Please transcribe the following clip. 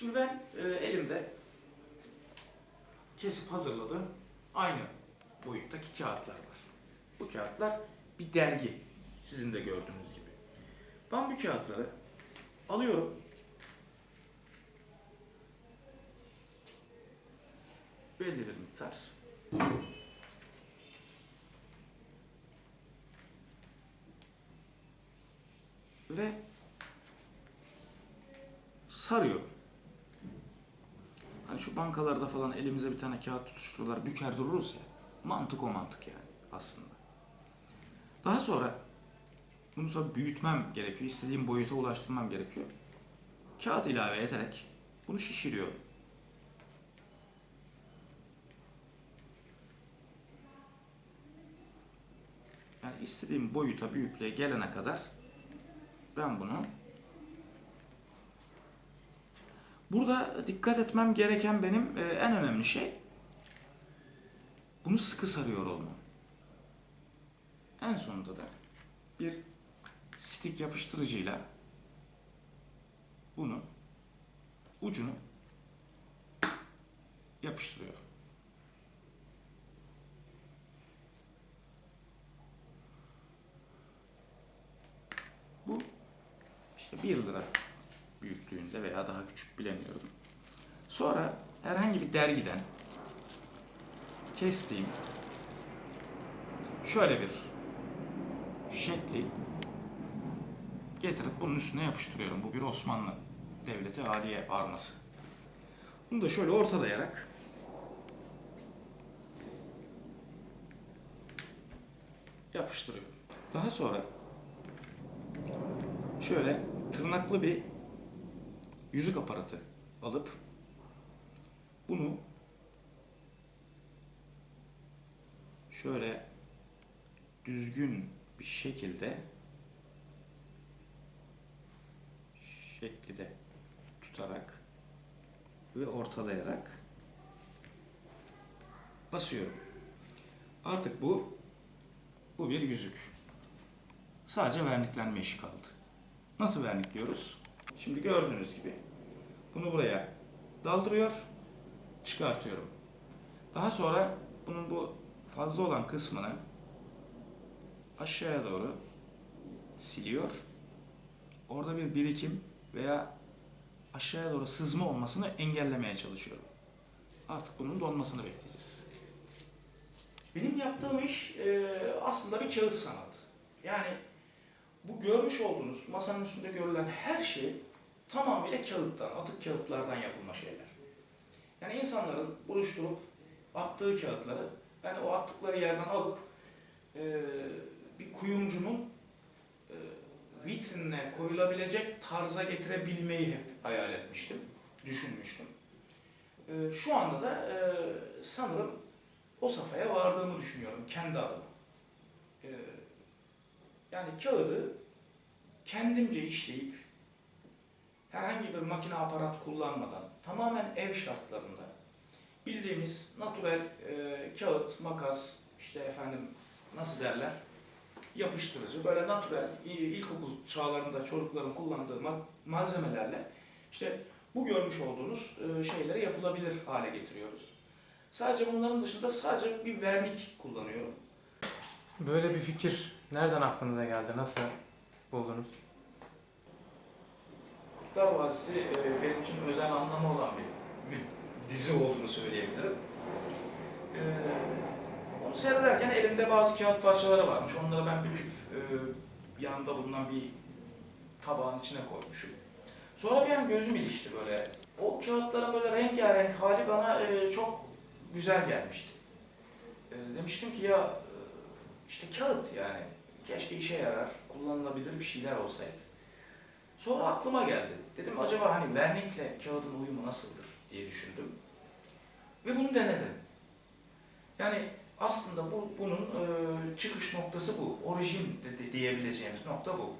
Şimdi ben e, elimde kesip hazırladığım aynı boyuttaki kağıtlar var. Bu kağıtlar bir dergi. Sizin de gördüğünüz gibi. Ben bu kağıtları alıyorum. Belli bir miktar. Ve sarıyorum. Şu bankalarda falan elimize bir tane kağıt tutuştururlar, büker dururuz ya. Mantık o mantık yani aslında. Daha sonra bunu tabii büyütmem gerekiyor. istediğim boyuta ulaştırmam gerekiyor. Kağıt ilave ederek bunu şişiriyorum. Yani istediğim boyuta, büyüklüğe gelene kadar ben bunu Burada dikkat etmem gereken benim e, en önemli şey bunu sıkı sarıyor olmam. En sonunda da bir stik yapıştırıcıyla bunu ucunu yapıştırıyorum. Bu işte 1 lira büyüklüğünde veya daha küçük bilemiyorum. Sonra herhangi bir dergiden kestiğim şöyle bir şekli getirip bunun üstüne yapıştırıyorum. Bu bir Osmanlı Devleti Aliye arması. Bunu da şöyle ortalayarak yapıştırıyorum. Daha sonra şöyle tırnaklı bir yüzük aparatı alıp bunu şöyle düzgün bir şekilde şekli de tutarak ve ortalayarak basıyorum. Artık bu bu bir yüzük. Sadece verniklenme işi kaldı. Nasıl vernikliyoruz? Şimdi gördüğünüz gibi bunu buraya daldırıyor, çıkartıyorum. Daha sonra bunun bu fazla olan kısmını aşağıya doğru siliyor. Orada bir birikim veya aşağıya doğru sızma olmasını engellemeye çalışıyorum. Artık bunun donmasını bekleyeceğiz. Benim yaptığım iş e, aslında bir kağıt sanatı. Yani bu görmüş olduğunuz masanın üstünde görülen her şey tamamıyla kağıttan, atık kağıtlardan yapılma şeyler. Yani insanların buluşturup attığı kağıtları ben o attıkları yerden alıp e, bir kuyumcunun e, vitrinine koyulabilecek tarza getirebilmeyi hep hayal etmiştim, düşünmüştüm. E, şu anda da e, sanırım o safhaya vardığımı düşünüyorum kendi adıma. E, yani kağıdı kendimce işleyip herhangi bir makine aparat kullanmadan tamamen ev şartlarında bildiğimiz natürel e, kağıt, makas, işte efendim nasıl derler yapıştırıcı böyle natürel i- ilkokul çağlarında çocukların kullandığı ma- malzemelerle işte bu görmüş olduğunuz e, şeyleri yapılabilir hale getiriyoruz. Sadece bunların dışında sadece bir vernik kullanıyorum. Böyle bir fikir nereden aklınıza geldi? Nasıl buldunuz? Kurtlar Vadisi e, benim için özel anlamı olan bir, bir dizi olduğunu söyleyebilirim. E, onu seyrederken elimde bazı kağıt parçaları varmış. Onları ben büküp e, yanında bulunan bir tabağın içine koymuşum. Sonra bir an gözüm ilişti böyle. O kağıtların böyle rengarenk hali bana çok güzel gelmişti. Demiştim ki ya işte kağıt yani keşke işe yarar, kullanılabilir bir şeyler olsaydı. Sonra aklıma geldi. Dedim acaba hani vernikle kağıdın uyumu nasıldır diye düşündüm. Ve bunu denedim. Yani aslında bu bunun e, çıkış noktası bu. Orijin de, de diyebileceğimiz nokta bu.